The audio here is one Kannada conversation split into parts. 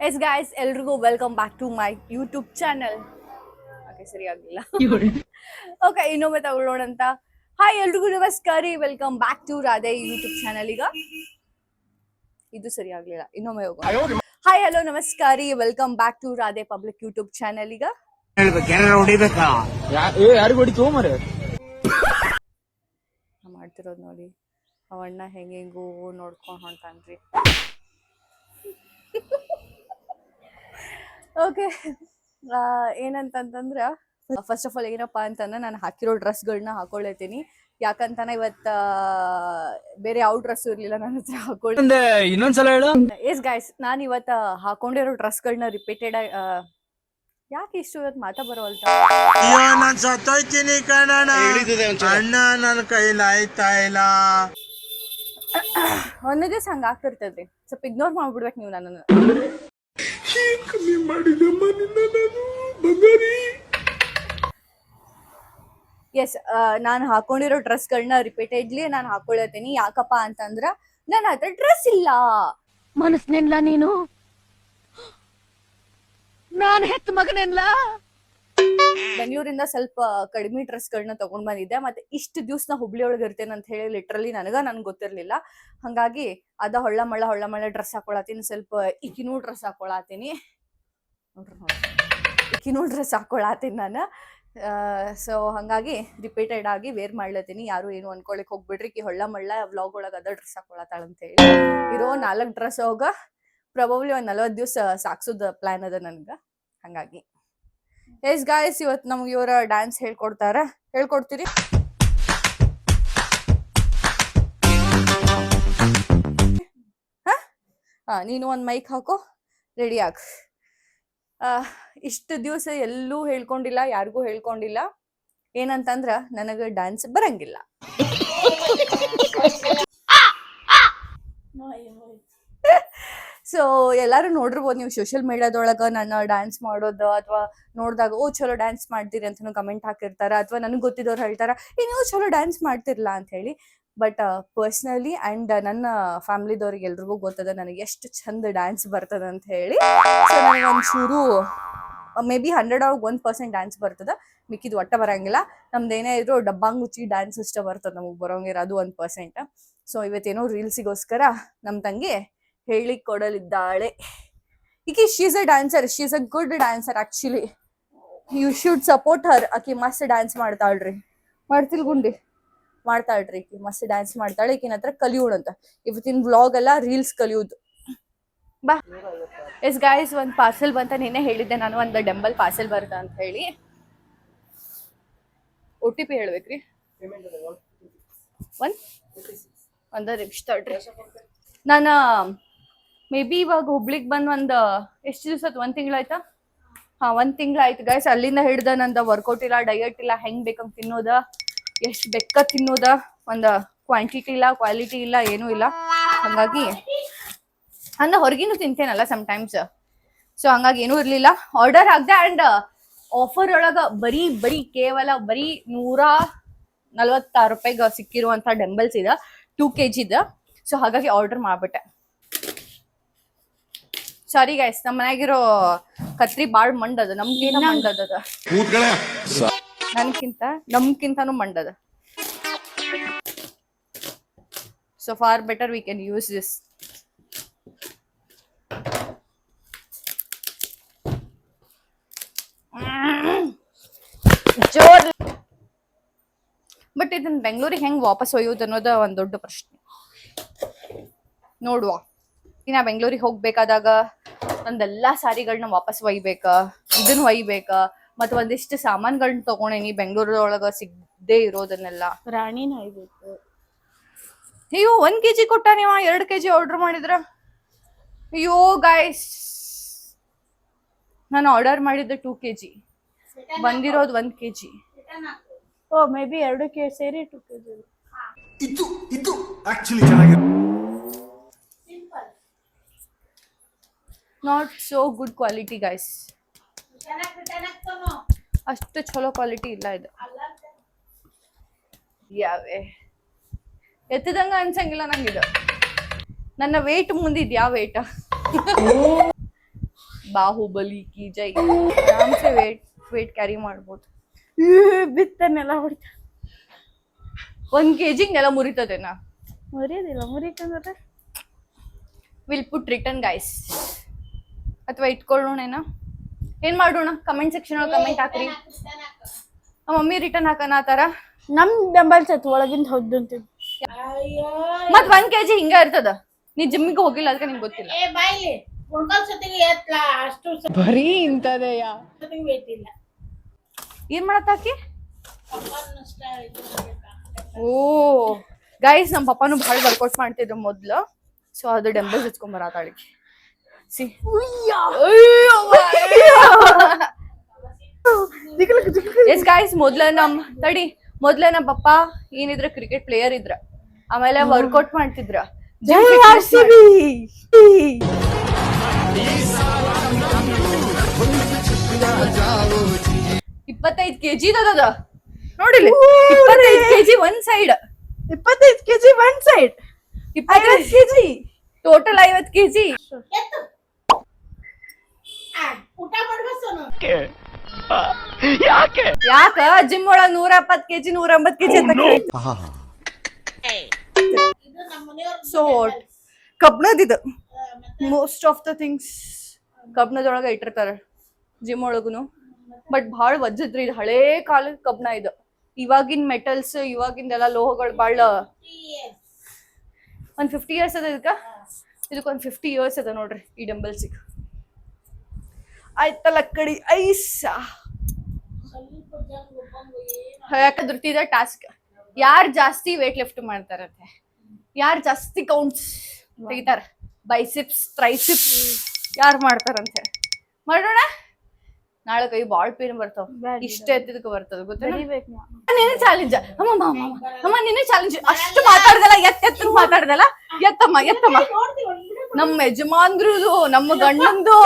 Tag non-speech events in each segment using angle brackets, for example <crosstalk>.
ಎಸ್ ಗಾಯ್ಸ್ ಎಲ್ರಿಗೂ welcome back to my YouTube channel okay ಸರಿ ಓಕೆ ಇನ್ನೊಮ್ಮೆ ತಗೊಳ್ಳೋಣಂತ ಹಾಯ್ ಎಲ್ರಿಗೂ ನಮಸ್ಕಾರ. Welcome back to Radhe YouTube channel ಈಗ. ಇದು ಸರಿ ಆಗ್ಲಿಲ್ಲ. ಇನ್ನೊಮ್ಮೆ ಹೋಗೋಣ. ಹಾಯ್ ಹಲೋ ನಮಸ್ಕಾರ. Welcome back to Radhe public YouTube channel ಈಗ. ಮಾಡ್ತಿರೋದು ನೋಡಿ. ಅವಣ್ಣ ಹೆಂಗೆಂಗೂ ನೋಡ್ಕೊಂಡು ಹೊಂಟಾನ್ರಿ. ಓಕೆ <laughs> ಏನಂತಂತಂದ್ರ ಫಸ್ಟ್ ಆಫ್ ಆಲ್ ಏನಪ್ಪಾ ಅಂತಂದ್ರೆ ನಾನು ಹಾಕಿರೋ ಡ್ರೆಸ್ಗಳನ್ನ ಹಾಕೊಳ್ಳೇತೀನಿ ಯಾಕಂತಾನೆ ಇವತ್ತ ಬೇರೆ ಯಾವ ಡ್ರೆಸ್ ಇರ್ಲಿಲ್ಲ ನನ್ನ ಹತ್ರ ಹಾಕೊಳ್ಳಿ ಒಂದೇ ಇನ್ನೊಂದ್ಸಲ ಹೇಳು. ಎಸ್ ಗಾಯ್ಸ್ ನಾನು ಇವತ್ತ ಹಾಕೊಂಡಿರೋ ಡ್ರೆಸ್ಗಳನ್ನ ರಿಪೀಟೆಡ್ ಯಾಕೆ ಇಷ್ಟು ಇವತ್ತು ಮಾತಾ ಬರೋಲ್ತ ಅಯ್ಯೋ ನಾನ್ ಸತ್ತೋಯ್ತೀನಿ ಕಣಣ ಅಣ್ಣ ನನ್ನ ಕೈಲಿ ಆಯ್ತಾ ಇಲ್ಲ. <coughs> ಒಂದೇ ದಿವಸ ಹಂಗ ಆಗ್ತಿರ್ತದ್ರಿ ಸ್ವಲ್ಪ ಇಗ್ನೋರ್ ಮಾಡ್ಬಿಡ್ಬೇಕು ನೀವು ನನ್ನನ್ನು. ಎಸ್ ನಾನು ಹಾಕೊಂಡಿರೋ ಡ್ರೆಸ್ಗಳನ್ನ ರಿಪೀಟೆಡ್ಲಿ ನಾನು ಹಾಕೊಳ್ಳತ್ತೀನಿ. ಯಾಕಪ್ಪ ಅಂತಂದ್ರ ನನ್ನ ಹತ್ರ ಡ್ರೆಸ್ ಇಲ್ಲ. ಮನಸ್ನೆನ್ಲ ನೀನು? ನಾನು ಹೆತ್ತ ಮಗನೆನ್ಲ ಬೆಂಗಳೂರಿಂದ ಸ್ವಲ್ಪ ಕಡಿಮೆ ಡ್ರೆಸ್ ಗಳನ್ನ ತಗೊಂಡ್ ಬಂದಿದ್ದೆ. ಮತ್ತೆ ಇಷ್ಟು ದಿವ್ಸ ನಾ ಹುಬ್ಳಿ ಒಳಗೆ ಇರ್ತೇನೆ ಅಂತ ಹೇಳಿ ಲಿಟ್ರಲಿ ನನಗ ನನ್ಗೆ ಗೊತ್ತಿರ್ಲಿಲ್ಲ. ಹಂಗಾಗಿ ಅದ ಹೊಳ್ಳ ಮಳ್ಳ ಹೊಳ್ಳ ಮಳ್ಳ ಡ್ರೆಸ್ ಹಾಕೊಳತೀನಿ ಸ್ವಲ್ಪ ಇಕಿನೂ ಡ್ರೆಸ್ ಹಾಕೊಳತೀನಿ ಇಕಿನೂ ಡ್ರೆಸ್ ಹಾಕೊಳತೀನಿ ನಾನು. ಸೊ ಹಂಗಾಗಿ ರಿಪೀಟೆಡ್ ಆಗಿ ವೇರ್ ಮಾಡ್ಲತ್ತೀನಿ. ಯಾರು ಏನು ಅನ್ಕೊಳಕ್ ಹೋಗ್ಬಿಡ್ರಿ. ಕಿ ಹೊಳ್ಳ ಮಳ್ಳ ವ್ಲಾಗ್ ಒಳಗ ಅದ ಡ್ರೆಸ್ ಹಾಕೊಳತಾಳ ಅಂತ ಹೇಳಿ ಇರೋ ನಾಲ್ಕು ಡ್ರೆಸ್ ಹೋಗ ಪ್ರಬಬ್ಲಿ ಒಂದ್ ನಲ್ವತ್ತು ದಿವಸ ಸಾಕ್ಸೋದ್ ಪ್ಲಾನ್ ಅದ ನನ್ಗ. ಹಂಗಾಗಿ. ಎಸ್ ಗಾಯಸ್ ಇವತ್ತು ನಮ್ಗೆ ಇವರ ಡ್ಯಾನ್ಸ್ ಹೇಳ್ಕೊಡ್ತಾರ. ಹೇಳ್ಕೊಡ್ತೀರಿ? ಹ? ನೀನು ಒಂದು ಮೈಕ್ ಹಾಕೋ. ರೆಡಿ ಆಗ್. ಆ, ಇಷ್ಟು ದಿವಸ ಎಲ್ಲೂ ಹೇಳ್ಕೊಂಡಿಲ್ಲ ಯಾರಿಗೂ ಹೇಳ್ಕೊಂಡಿಲ್ಲ. ಏನಂತಂದ್ರ ನನಗೆ ಡ್ಯಾನ್ಸ್ ಬರಂಗಿಲ್ಲ. <laughs> ಸೊ ಎಲ್ಲಾರು ನೋಡಿರ್ಬೋದು ನೀವು ಸೋಷಿಯಲ್ ಮೀಡಿಯಾದೊಳಗ ನಾನು ಡ್ಯಾನ್ಸ್ ಮಾಡೋದು ಅಥವಾ ನೋಡಿದಾಗ, ಓ, ಚಲೋ ಡ್ಯಾನ್ಸ್ ಮಾಡ್ತೀರಿ ಅಂತ ಕಮೆಂಟ್ ಹಾಕಿರ್ತಾರ. ಅಥವಾ ನನಗೆ ಗೊತ್ತಿದ್ದವ್ರು ಹೇಳ್ತಾರ ಈ ನೀವು ಚಲೋ ಡ್ಯಾನ್ಸ್ ಮಾಡ್ತಿರ್ಲಾ ಅಂತ ಹೇಳಿ. ಬಟ್ ಪರ್ಸ್ನಲಿ ಅಂಡ್ ನನ್ನ ಫ್ಯಾಮಿಲಿದವ್ರಿಗೆ ಎಲ್ರಿಗೂ ಗೊತ್ತದ ನನಗೆ ಎಷ್ಟು ಚಂದ ಡ್ಯಾನ್ಸ್ ಬರ್ತದ ಅಂತ ಹೇಳಿ. ಸೊ ನನಗೆ ಒಂಚೂರು maybe hundred of one percent dance ಬರ್ತದ. ಮಿಕ್ಕಿದ್ ಒಟ್ಟ ಬರಂಗಿಲ್ಲ. ನಮ್ದು ಏನೇ ಇದ್ರು ಡಬ್ಬಾಂಗುಚ್ಚಿ ಡ್ಯಾನ್ಸ್ ಇಷ್ಟ ಬರ್ತದ ನಮಗೆ ಬರೋಂಗಿರ ಅದು ಒಂದು ಪರ್ಸೆಂಟ್ ಸೊ ಇವತ್ತೇನೋ ರೀಲ್ಸಿಗೋಸ್ಕರ ನಮ್ಮ ತಂಗಿ ಹೇಳಿ ಕೊಡಲಿದ್ದಾಳೆ ಈಕೆ she's a dancer she's a good dancer actually you should support her ಆಕಿ ಮಸ್ತ್ ಡ್ಯಾನ್ಸ್ ಮಾಡ್ತಾಳ್ರಿ. ಮಾಡ್ತಿಲ್ ಗುಂಡಿ. ಮಾಡ್ತಾಳ್ರಿ ಈಕಿ ಮಸ್ತ್ ಡ್ಯಾನ್ಸ್ ಮಾಡ್ತಾಳೆ. ಈಕಿನ ಹತ್ರ ಕಲಿಯೋಣಂತ ಇವತ್ತಿನ ವ್ಲಾಗ್ ಎಲ್ಲ ರೀಲ್ಸ್ ಕಲಿಯೋದು. ಬಾ. ಎಸ್ ಗಾಯ್ಸ್ ಒಂದು ಪಾರ್ಸೆಲ್ ಬಂತ. ನಿನ್ನೆ ಹೇಳಿದ್ದೆ ನಾನು ಒಂದು ಡೆಂಬಲ್ ಪಾರ್ಸೆಲ್ ಬರ್ತ ಅಂತ ಹೇಳಿ. ಒ ಟಿ ಪಿ ಹೇಳ್ಬೇಕ್ರಿ. ಒಂದ್. ಒಂದ ನಿಮಿಷ ತಡ್ರಿ. ನಾನು ಮೇ ಬಿ ಇವಾಗ ಹುಬ್ಳಿಗ್ ಬಂದು ಒಂದ್, ಎಷ್ಟು ದಿವಸ ಒಂದ್ ತಿಂಗಳಾಯ್ತಾ ಹಾ, ಒಂದ್ ತಿಂಗಳಾಯ್ತು ಗೈಸ್ ಅಲ್ಲಿಂದ ಹಿಡ್ದ ನಂದ ವರ್ಕೌಟ್ ಇಲ್ಲ ಡಯಟ್ ಇಲ್ಲ, ಹೆಂಗ್ ಬೇಕಂಗ್ ತಿನ್ನೋದ, ಎಷ್ಟ್ ಬೆಕ್ಕ ತಿನ್ನೋದ, ಒಂದ್ ಕ್ವಾಂಟಿಟಿ ಇಲ್ಲ ಕ್ವಾಲಿಟಿ ಇಲ್ಲ, ಏನೂ ಇಲ್ಲ. ಹಂಗಾಗಿ ಅಂದ ಹೊರಗಿನೂ ತಿಂತೇನಲ್ಲ ಟೈಮ್ಸ್ ಸೊ ಹಂಗಾಗಿ ಏನೂ ಇರ್ಲಿಲ್ಲ. ಆರ್ಡರ್ ಆಗದೆ ಅಂಡ್ ಆಫರ್ ಒಳಗ ಬರೀ ಬರೀ ಕೇವಲ ಬರೀ ನೂರ ನಲ್ವತ್ತಾರು ರೂಪಾಯಿಗೆ ಸಿಕ್ಕಿರುವಂತ ಡೆಂಬಲ್ಸ್ ಇದೆ ಟೂ ಕೆ ಜಿದ ಸೊ ಹಾಗಾಗಿ ಆರ್ಡರ್ ಮಾಡ್ಬಿಟ್ಟೆ. ಸಾರಿ ಗೈಸ್ ನಮ್ಮ ಮನ್ಯಾಗಿರೋ ಕತ್ರಿ ಬಾಳ್ ಮಂಡದ ನಮ್ಗಿಂತ ಮಂಡದ ನನ್ಕಿಂತ ಮಂಡ ಮಂಡದ so far better we can use this ಜೋರ್. ಬಟ್ ಇದನ್ನ ಬೆಂಗಳೂರಿಗೆ ಹೆಂಗ್ ವಾಪಸ್ ಒಯ್ಯೋದು ಅನ್ನೋದ ಒಂದ್ ದೊಡ್ಡ ಪ್ರಶ್ನೆ. ನೋಡುವ. ಇನ್ನ ಬೆಂಗಳೂರಿಗೆ ಹೋಗ್ಬೇಕಾದಾಗ ಒಂದೆಲ್ಲಾ ಸಾರಿಗಳನ್ನ ವಾಪಸ್ ಒಯ್ಬೇಕ ಇದನ್ನ ಒಯ್ಬೇಕ ಮತ್ತ ಒಂದಿಷ್ಟು ಸಾಮಾನ್ಗಳನ್ನ ತಗೊಂಡೇನಿ ಬೆಂಗಳೂರೊಳಗ ಸಿಗದೆ ಇರೋದನ್ನೆಲ್ಲ. ರಾಣಿನ ಒಯ್ಬೇಕು ಅಯ್ಯೋ ಒಂದ್ ಕೆಜಿ ಕೊಟ್ಟ ನೀವ? ಎರಡ್ ಕೆಜಿ ಆರ್ಡರ್ ಮಾಡಿದ್ರ? ಅಯ್ಯೋ ಗಾಯ್ಸ್ ನಾನು ಆರ್ಡರ್ ಮಾಡಿದ್ದೆ ಟೂ ಕೆಜಿ. ಬಂದಿರೋದು ಒಂದ್ ಕೆಜಿ. ಓ ಮೇ ಬಿ ಎರಡು ಕೆ ಸೇರಿ ಟೂ ಕೆ ಜಿ ಇದು ಇದು ಆಕ್ಚುಲಿ ಚೆನ್ನಾಗಿದೆ not so good quality guys ಅಷ್ಟು ಚಲೋ ಕ್ವಾಲಿಟಿ ಇಲ್ಲ ಇದು. ಯಾವೇ ಎತ್ತದಂಗ ಅನ್ಸಂಗಿಲ್ಲ ನಂಗಿದು ನನ್ನ ವೇಟ್ ಮುಂದಿದ್ ಯಾವ ವೇಟ ಬಾಹುಬಲಿ ಕಿ ಜೈ. ಆರಾಮ್ಸೆ ವೇಟ್ ವೇಟ್ ಕ್ಯಾರಿ ಮಾಡ್ಬೋದು. ಬಿತ್ತನೆಲ್ಲ ಹೊಡಿತ. ಒಂದ್ ಕೆಜಿಗ್ ನೆಲ ಮುರಿತದೇನಾ? ಮುರಿಯೋದಿಲ್ಲ ಮುರಿಕಂದ್ರೆ ವಿಲ್ ಪುಟ್ ರಿಟರ್ನ್ ಗೈಸ್ ಅಥವಾ ಇಟ್ಕೊಳ್ಳೋಣ ಏನ್? ಮಾಡೋಣ? ಕಮೆಂಟ್ ಸೆಕ್ಷನ್ ಒಳಗೆ ಕಮೆಂಟ್ ಹಾಕ್ರಿ. ನಮ್ಮ ಮಮ್ಮಿ ರಿಟರ್ನ್ ಹಾಕನ ಆ ತರ ನಮ್ ಡಂಬಲ್ಸ್ ಐತಿ ಒಳಗಿಂದ ಹೊದ್ದು ಅಂತ ಮತ್ ಒಂದ್ ಕೆಜಿ ಹಿಂಗ ಇರ್ತದ? ನೀ ಜಿಮ್ಮಿಗೆ ಹೋಗಿಲ್ಲ ಅದಕ್ಕೆ ನಿಮ್ಗೆ ಗೊತ್ತಿಲ್ಲ. ಏ ಬಾಯ್ಲಿ ಗುಂಡಲ್ ಸತಿಗೆ ಅಷ್ಟು ಬರೀ ಇಂತದಯ್ಯ ಏನ್ ಮಾಡತ್ತಾಕಿ ಓ ಗೈಸ್ ನಮ್ಮ ಪಪ್ಪಾನು ಭಾಳ ವರ್ಕೌಟ್ ಮಾಡ್ತಿದ್ರು ಮೊದ್ಲು. ಸೊ ಅದು ಡೆಂಬಲ್ಸ್ ಹಚ್ಕೊಂಡ್ ಬರತಾಳಿಗೆ ಸಿ ಎಸ್ ಗಾಯ್ಸ್ ಮೊದ್ಲ ನಮ್ ತಡಿ. ಮೊದ್ಲ ನಮ್ ಪಪ್ಪ ಏನಿದ್ರ ಕ್ರಿಕೆಟ್ ಪ್ಲೇಯರ್ ಇದ್ರ. ಆಮೇಲೆ ವರ್ಕೌಟ್ ಮಾಡ್ತಿದ್ರ. ಇಪ್ಪತ್ತೈದ್ ಕೆಜಿ ಅದ ನೋಡಿಲಿ ಇಪ್ಪತ್ತೈದ್ ಕೆಜಿ ಒಂದ್ ಸೈಡ್ ಇಪ್ಪತ್ತೈದು ಕೆಜಿ ಒಂದ್ ಸೈಡ್ ಇಪ್ಪತ್ತೈದು ಕೆಜಿ. ಟೋಟಲ್ ಐವತ್ ಕೆಜಿ. ಊಟ ಮಾಡ್ಬೇಕು ಯಾಕ? ಜಿಮ್ ಒಳಗ್ ನೂರ ಎಪ್ಪತ್ ಕೆಜಿ ನೂರ ಎಂಬತ್ ಕೆಜಿ ಅಂತ ಸೋ ಇದು ಕಬ್ಣದಿದು ಮೋಸ್ಟ್ ಆಫ್ ದ ಥಿಂಗ್ಸ್ ಕಬ್ಣದೊಳಗ ಇಟ್ಟಿರ್ತಾರ ಜಿಮ್ ಒಳಗುನು. ಬಟ್ ಭಾಳ ವಜ್ಜದ್ರಿ ಇದು ಹಳೇ ಕಾಲದ ಕಬ್ಣ ಇದು. ಇವಾಗಿನ ಮೆಟಲ್ಸ್ ಇವಾಗಿಂದೆಲ್ಲ ಲೋಹಗಳು ಬಹಳ ಒಂದ್ ಫಿಫ್ಟಿ ಇಯರ್ಸ್ ಅದ ಇದಕ್ಕ? ಇದಕ್ಕೆ ಒಂದ್ ಫಿಫ್ಟಿ ಇಯರ್ಸ್ ಅದ ನೋಡ್ರಿ ಈ ಡಂಬಲ್ಸಿಗೆ ಆಯ್ತಲ್ಲ ಕಡಿ ಐಸಾ. ಯಾಕಂದ್ರೆ ಟಾಸ್ಕ್ ಯಾರು ಜಾಸ್ತಿ ವೇಟ್ ಲಿಫ್ಟ್ ಮಾಡ್ತಾರಂತೆ ಯಾರು ಜಾಸ್ತಿ ಕೌಂಟ್ಸ್ ತೆಗಿತಾರ? ಬೈಸಿಪ್ಸ್ ಟ್ರೈಸಿಪ್ಸ್ ಯಾರು ಮಾಡ್ತಾರಂತೆ? ಮಾಡೋಣ? ನಾಳೆ ಕೈ ಬಾಳ್ ಪೇನ್ ಬರ್ತಾವ. ಇಷ್ಟ ಎತ್ತಿದಕ್ಕೆ ಬರ್ತದ ಗೊತ್ತಾ ಬರಿಬೇಕು ನಾ ನಿನ್ನೆ ಚಾಲೆಂಜ್ ಅಮ್ಮ ಅಮ್ಮ, ಅಮ್ಮ, ಅಮ್ಮ. ನಿನ್ನೆ ಚಾಲೆಂಜ್ ಅಷ್ಟು ಮಾತಾಡ್ದಲ್ಲ ಎತ್ತ ಎತ್ತ ಮಾತಾಡ್ದಲ್ಲ? ಎತ್ತಮ್ಮ ಎತ್ತಮ್ಮ. ನಮ್ಮ ಯಜಮಾನ್ರುದು ನಮ್ಮ ಗಂಡಂದು.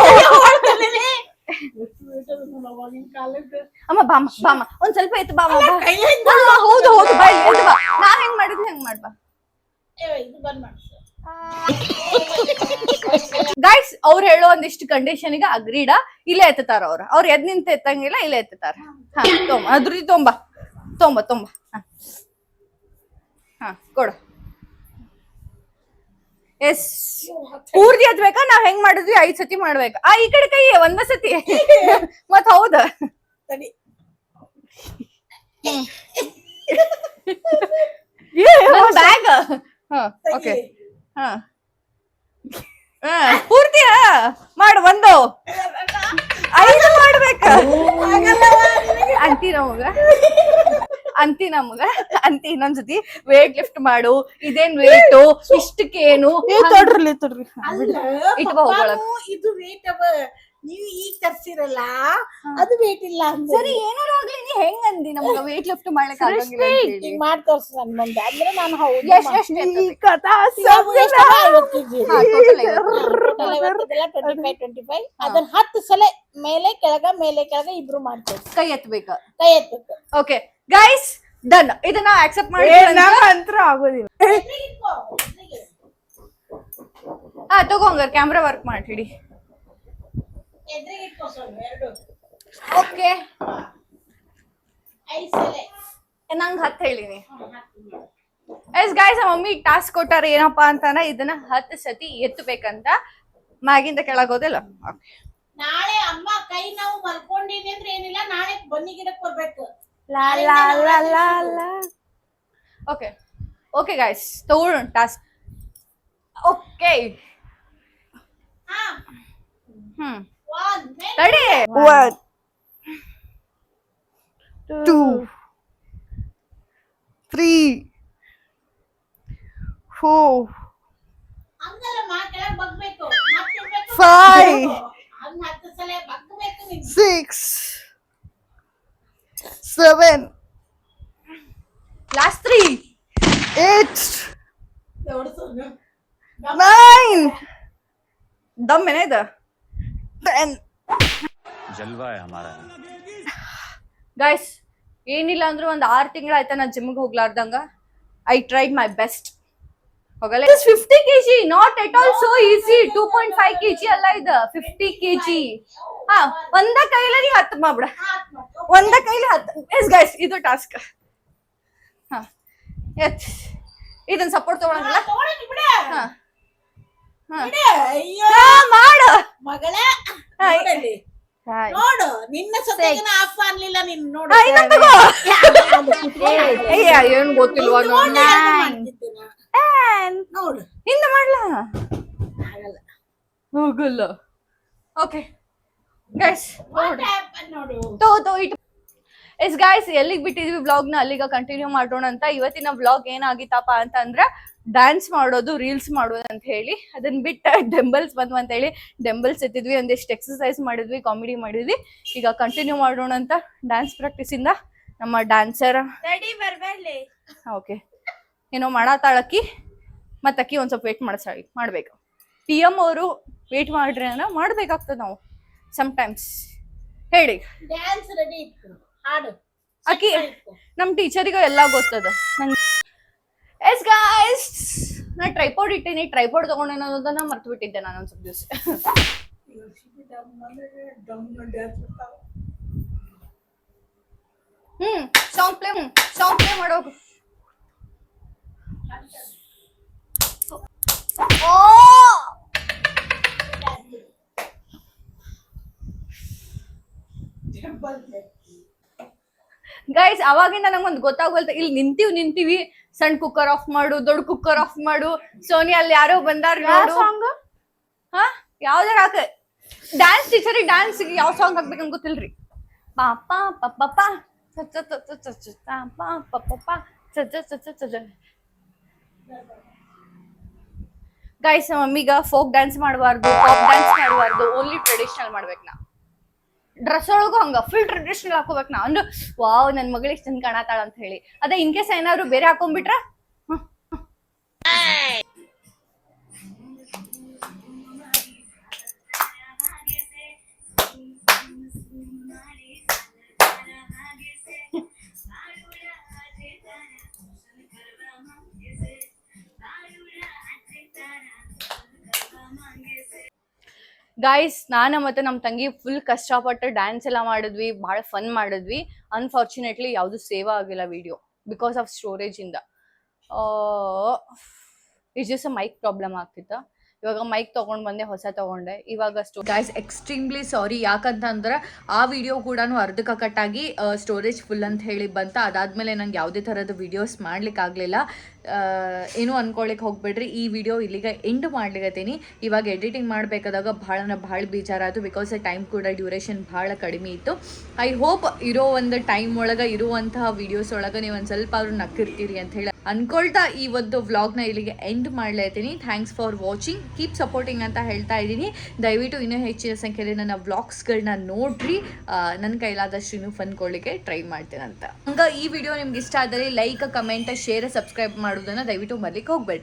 ಅಮ್ಮ ಬಾಮ ಬಾಮ ಒಂದ್ ಸ್ವಲ್ಪ ಎತ್ತು ಬಾಮ ಹೌದು ಹೌದು ಬಾ ಎತ್ತು ಬಾ. ನಾ ಹೆಂಗ್ ಮಾಡಿದ್ವಿ ಹೆಂಗ್ ಮಾಡ್ಬಾ? ಗೈಸ್ ಅವ್ರು ಹೇಳೋ ಒಂದಿಷ್ಟು ಕಂಡೀಷನ್ಗೆ ಅಗ್ರೀಡ. ಇಲ್ಲೇ ಎತ್ತಾರ ಅವ್ರ. ಅವ್ರ ಎದ್ ನಿಂತ ಎತ್ತಂಗಿಲ್ಲ ಇಲ್ಲೇ ಎತ್ತಾರ ಹಾ ತೊಂಬ. ಅದ್ರ ತೊಂಬ. ತೊಂಬ ತೊಂಬ. ಹಾ. ಕೊಡು. ಎಸ್. ಪೂರ್ತಿ ಎತ್ಬೇಕಾ ನಾವ್ ಹೆಂಗ್ ಮಾಡಿದ್ವಿ? ಐದ್ ಸತಿ ಮಾಡ್ಬೇಕ. ಆ ಈ ಕಡೆ ಕೈ ಒಂದೇ ಸತಿ. ಮತ್ ಹೌದ? ಬ್ಯಾಗ್ ಹಾ ಓಕೆ ಹಾ. ಹಾ ಪೂರ್ತಿ ಹಾ ಮಾಡು ಒಂದು. ಐದು ಮಾಡ್ಬೇಕ. ಅಂತೀರ ನಮಗ ಅಂತಿ ನಮಗ ಅಂತಿ ಇನ್ನೊಂದ್ಸತಿ ವೇಟ್ ಲಿಫ್ಟ್ ಮಾಡು ಇದೇನ್ ವೇಟ್ ಇಷ್ಟಕ್ಕೇನು ಏನು? ತೊಡ್ರಿ ತೊಡ್ರಿ ಇದು ವೇಟ್ ಅವ. ನೀವು ಈಗ ತರ್ಸಿರಲ್ಲ ಅದು ವೇಟ್ ಇಲ್ಲ ಅಂದ್ರೆ ಸರಿ ಏನೋ ಆಗ್ಲಿ ನೀ ಹೆಂಗ್ ಅಂದಿ ನಮಗ ವೇಟ್ ಲಿಫ್ಟ್ ಮಾಡ್ಲಿಕ್ಕೆ ಆಗಂಗಿಲ್ಲ ಅಂತ ಹೇಳಿ. ಈಗ ಮಾಡಿ ತೋರ್ಸು ನನ್ ಮುಂದೆ. ಅಂದ್ರೆ ನಾನು ಹೌದು ಎಷ್ಟ್ ಎಷ್ಟ್ ಈ ಕಥಾ. 25, 25. ಅದನ್ನ ಹತ್ತು ಸಲ ಮೇಲೆ ಕೆಳಗ ಮೇಲೆ ಕೆಳಗ ಇಬ್ರು ಮಾಡ್ತೇವೆ. ಕೈ ಎತ್ತಬೇಕ ಕೈ ಎತ್ತಬೇಕು ಓಕೆ ಗೈಸ್ ಡನ್ ಇದನ್ನ ಆಕ್ಸೆಪ್ಟ್ ಮಾಡಿ ಅಂತರ ಆಗೋದಿಲ್ಲ. ಹಾ ತಗೋಂಗಾರ ಕ್ಯಾಮ್ರಾ ವರ್ಕ್ ಮಾಡಿ ಹಿಡಿ. ಓಕೆ ನಂಗ್ ಹತ್ತು ಹೇಳಿನಿ. ಎಸ್ ಗಾಯ್ಸ್ ಮಮ್ಮಿ ಟಾಸ್ಕ್ ಕೊಟ್ಟಾರ ಏನಪ್ಪಾ ಅಂತಾನ ಇದನ್ನ ಹತ್ತು ಸತಿ ಎತ್ತಬೇಕಂತ ಮ್ಯಾಗಿಂದ ಕೆಳಗೋದಿಲ್ಲ ನಾಳೆ ಅಮ್ಮ ಕೈ ನಾವು ಮಲ್ಕೊಂಡಿನಿ ಅಂದ್ರೆ ಏನಿಲ್ಲ ನಾಳೆ ಬನ್ನಿ ಗಿಡಕ್ಕೆ ಬರ್ಬೇಕು. ಲಾ ಲಾ ಲಾ ಲಾ ಲಾ ಓಕೆ ಓಕೆ ಗಾಯ್ಸ್ ತಗೊಳ್ಳೋಣ ಟಾಸ್ಕ್ ಓಕೆ ಹಾ ಹ್ಮ್ ಒಂದ್ ಮೇಲೆ ತಡಿ One, two, three, four, ಹಂಗಲ್ಲಮ್ಮ ಕೆಳಗ್ ಬಗ್ಬೇಕು ಮತ್ತೆ Five. ಹಂಗ ಹತ್ತು ಸಲ ಬಗ್ಬೇಕು ನೀನು six, seven, last three eight, ದೊಡ್ಡಸೋನು nine, ದಮ್ ಏನ ಇದು ten. जलवा है हमारा ಗಾಯ್ಸ್ ಏನಿಲ್ಲ ಅಂದ್ರೂ ಒಂದ್ ಆರ್ ತಿಂಗಳ ಆಯ್ತಾ ನಾ ಜಿಮ್ಗೆ ಹೋಗ್ಲಾರ್ದಂಗ ಐ ಟ್ರೈಡ್ ಮೈ ಬೆಸ್ಟ್ ಹೋಗಲ್ಲ is fifty KG not at all so easy two point five KG ಅಲ್ಲ ಇದು. ಫಿಫ್ಟಿ ಕೆಜಿ ಹಾ ಒಂದ ಕೈಲ ನೀ ಹತ್ತು ಮಾಡ್ಬಿಡ. ಒಂದ ಕೈಲಿ ಹತ್ತು. ಎಸ್ ಗೈಸ್ ಇದು ಟಾಸ್ಕ್ ಹಾ ಎತ್ ಇದನ್ನ ಸಪೋರ್ಟ್ ತಗೊಳಂಗಿಲ್ಲ. ತಗೊಳಕ್ ಬಿಡ. ಹಾ ಅಯ್ಯೋ. ಮಾಡು. ಮಗಳೇ ನೋಡಲ್ಲಿ. ನೋಡು ನಿನ್ನ ಸತ್ಯಾಗಿನ ಅಪ್ಪ ಅನ್ಲಿಲ್ಲ ನಿನ್ ನೋಡು. ಇನ್ನೊಂದ್ ಏನ್ ಗೊತ್ತಿಲ್ವಾ? ನೋಡಿ. ಹಿಂದ ಮಾಡ್ಲಾ? ಆಗಲ್ಲ ಹೋಗಲ್ಲ. ಓಕೆ. ಗೈಸ್ ತೋ ತೋ ಇಟ್ ಎಸ್ ಗಾಯ್ಸ್ ಎಲ್ಲಿಗೆ ಬಿಟ್ಟಿದ್ವಿ ಬ್ಲಾಗ್ನ ಅಲ್ಲಿಗ ಕಂಟಿನ್ಯೂ ಮಾಡೋಣ ಅಂತ. ಇವತ್ತಿನ ಬ್ಲಾಗ್ ಏನಾಗಿತ್ತಪ್ಪ ಅಂತಂದ್ರೆ ಡ್ಯಾನ್ಸ್ ಮಾಡೋದು ರೀಲ್ಸ್ ಮಾಡೋದು ಅಂತ ಹೇಳಿ. ಅದನ್ನ ಬಿಟ್ಟ ಡೆಂಬಲ್ಸ್ ಬಂದ್ವು ಅಂತ ಹೇಳಿ ಡೆಂಬಲ್ಸ್ ಎತ್ತಿದ್ವಿ ಒಂದಿಷ್ಟು ಎಕ್ಸಸೈಸ್ ಮಾಡಿದ್ವಿ ಕಾಮಿಡಿ ಮಾಡಿದ್ವಿ. ಈಗ ಕಂಟಿನ್ಯೂ ಮಾಡೋಣ ಅಂತ ಡ್ಯಾನ್ಸ್ ಪ್ರಾಕ್ಟೀಸ್ ಇಂದ ನಮ್ಮ ಡ್ಯಾನ್ಸರ್ ಓಕೆ ಏನೋ ಮಾಡತ್ತಾಳಕ್ಕಿ ಮತ್ತೆ ಅಕ್ಕಿ ಒಂದ್ ಸ್ವಲ್ಪ ವೇಟ್ ಮಾಡಿಸ ಮಾಡ್ಬೇಕು. ಪಿ ಎಂ ಅವರು ವೇಟ್ ಮಾಡ್ರಿ ಅಂದ್ರೆ ಮಾಡ್ಬೇಕಾಗ್ತದೆ ನಾವು ಟೈಮ್ಸ್ ಹೇಳಿ. ಡ್ಯಾನ್ಸ್ ರೆಡಿ ಇತ್ತು ಹಾಡು. ಅಕ್ಕಿ ನಮ್ಮ ನಮ್ ಟೀಚರಿಗೂ ಎಲ್ಲ ಗೊತ್ತದ. ನಂಗೆ ಎಸ್ ಗಾಯ್ಸ್ ನಾ ಟ್ರೈಪೋರ್ಡ್ ಇಟ್ಟೇನಿ ಟ್ರೈಪೋರ್ಡ್ ತಗೊಂಡೆ ಅನ್ನೋದನ್ನ ಮರ್ತು ಬಿಟ್ಟಿದ್ದೆ ನಾನು ಒಂದ್ ಸ್ವಲ್ಪ ದಿವಸ. Hmm song play song play ಮಾಡೋದು ಓ ಗೈಸ್ ಅವಾಗಿಂದ ನಂಗೊಂದು ಗೊತ್ತಾಗೋಲ್ತ ಇಲ್ಲಿ ನಿಂತೀವಿ ನಿಂತೀವಿ ಸಣ್ಣ ಕುಕ್ಕರ್ ಆಫ್ ಮಾಡು ದೊಡ್ಡ ಕುಕ್ಕರ್ ಆಫ್ ಮಾಡು ಸೋನಿ ಅಲ್ಲಿ ಯಾರೋ ಬಂದಾರ ನೋಡು ಸಾಂಗ್ ಹಾ ಯಾವ್ದಾರ ಹಾಕ ಡ್ಯಾನ್ಸ್ ಟೀಚರ್ ಡ್ಯಾನ್ಸ್ ಯಾವ ಸಾಂಗ್ ಹಾಕ್ಬೇಕಂತ ಗೊತ್ತಿಲ್ರಿ ಪಾಪ ಪಪ್ಪ ಗೈಸ್ ನಮ್ಮ ಮಮ್ಮಿಗ ಫೋಕ್ ಡ್ಯಾನ್ಸ್ ಮಾಡಬಾರ್ದು ಪಾಪ್ ಡ್ಯಾನ್ಸ್ ಮಾಡಬಾರ್ದು ಓನ್ಲಿ ಟ್ರೆಡಿಷನಲ್ ಮಾಡ್ಬೇಕು ನಾ. ಡ್ರೆಸ್ ಒಳಗೂ ಹಂಗ ಫುಲ್ ಟ್ರೆಡಿಷನಲ್ ಹಾಕೋಬೇಕು ನಾ. ಅಂದ್ರೆ ವಾವ್, ನನ್ ಮಗಳಿಗೆ ಚಂದ ಕಾಣತಾಳ ಅಂತ ಹೇಳಿ. ಅದೇ ಇನ್ ಕೇಸ್ ಏನಾದ್ರು ಬೇರೆ ಹಾಕೊಂಡ್ಬಿಟ್ರ ಗಾಯ್ಸ್ ನಾನು ಮತ್ತೆ ನಮ್ಮ ತಂಗಿ ಫುಲ್ ಕಷ್ಟಪಟ್ಟು ಡ್ಯಾನ್ಸ್ ಎಲ್ಲ ಮಾಡಿದ್ವಿ, ಭಾಳ ಫನ್ ಮಾಡಿದ್ವಿ. ಅನ್ಫಾರ್ಚುನೇಟ್ಲಿ ಯಾವುದು ಸೇವ್ ಆಗಿಲ್ಲ ವಿಡಿಯೋ ಬಿಕಾಸ್ ಆಫ್ ಸ್ಟೋರೇಜ್ ಇಂದ. ಇಸ್ ಜಸ್ಟ್ ಮೈಕ್ ಪ್ರಾಬ್ಲಮ್ ಆಗ್ತಿತ್ತು. ಇವಾಗ ಮೈಕ್ ತೊಗೊಂಡು ಬಂದೆ, ಹೊಸ ತಗೊಂಡೆ. ಇವಾಗ ಗಾಯ್ಸ್ ಎಕ್ಸ್ಟ್ರೀಮ್ಲಿ ಸಾರಿ ಯಾಕಂತಂದ್ರೆ ಆ ವಿಡಿಯೋ ಕೂಡ ಅರ್ಧಕ್ಕೆ ಕಟ್ಟಾಗಿ ಸ್ಟೋರೇಜ್ ಫುಲ್ ಅಂತ ಹೇಳಿ ಬಂತ. ಅದಾದ್ಮೇಲೆ ನಂಗೆ ಯಾವುದೇ ಥರದ ವಿಡಿಯೋಸ್ ಮಾಡ್ಲಿಕ್ಕೆ ಆಗಲಿಲ್ಲ ಏನು ಅನ್ಕೊಳಿಕ್ ಹೋಗ್ಬೇಡ್ರಿ. ಈ ವಿಡಿಯೋ ಇಲ್ಲಿಗೆ ಎಂಡ್ ಮಾಡ್ಲಿಕತ್ತೀನಿ. ಇವಾಗ ಎಡಿಟಿಂಗ್ ಮಾಡಬೇಕಾದಾಗ ಭಾಳ ಭಾಳ ಬೇಜಾರಾಯಿತು ಬಿಕಾಸ್ ಟೈಮ್ ಕೂಡ ಡ್ಯೂರೇಷನ್ ಭಾಳ ಕಡಿಮೆ ಇತ್ತು. ಐ ಹೋಪ್ ಇರೋ ಒಂದು ಟೈಮ್ ಒಳಗೆ ಇರುವಂತಹ ವಿಡಿಯೋಸ್ ಒಳಗೆ ನೀವು ಒಂದು ಸ್ವಲ್ಪ ಆದ್ರೂ ನಕ್ಕಿರ್ತೀರಿ ಅಂತ ಹೇಳಿ ಅನ್ಕೊಳ್ತಾ ಈ ಒಂದು ವ್ಲಾಗ್ನ ಇಲ್ಲಿಗೆ end ಮಾಡ್ಲಾಯ್ತೀನಿ thanks for watching keep supporting ಅಂತ ಹೇಳ್ತಾ ಇದ್ದೀನಿ. ದಯವಿಟ್ಟು ಇನ್ನೂ ಹೆಚ್ಚಿನ ಸಂಖ್ಯೆಯಲ್ಲಿ ನನ್ನ ವ್ಲಾಗ್ಸ್ಗಳನ್ನ ನೋಡ್ರಿ. ನನ್ನ ಕೈಲಾದಷ್ಟು ಇನ್ನೂ ಫನ್ ಕೊಡ್ಲಿಕ್ಕೆ ಟ್ರೈ ಮಾಡ್ತೇನೆ ಅಂತ ಹಂಗ ಈ ವಿಡಿಯೋ ನಿಮ್ಗೆ ಇಷ್ಟ ಆದರೆ ಲೈಕ್ ಕಮೆಂಟ್ ಶೇರ್ ಸಬ್ಸ್ಕ್ರೈಬ್ ಮಾಡೋದನ್ನ ದಯವಿಟ್ಟು ಮರ್ಲಿಕ್ಕೆ ಹೋಗ್ಬೇಡ್ರಿ.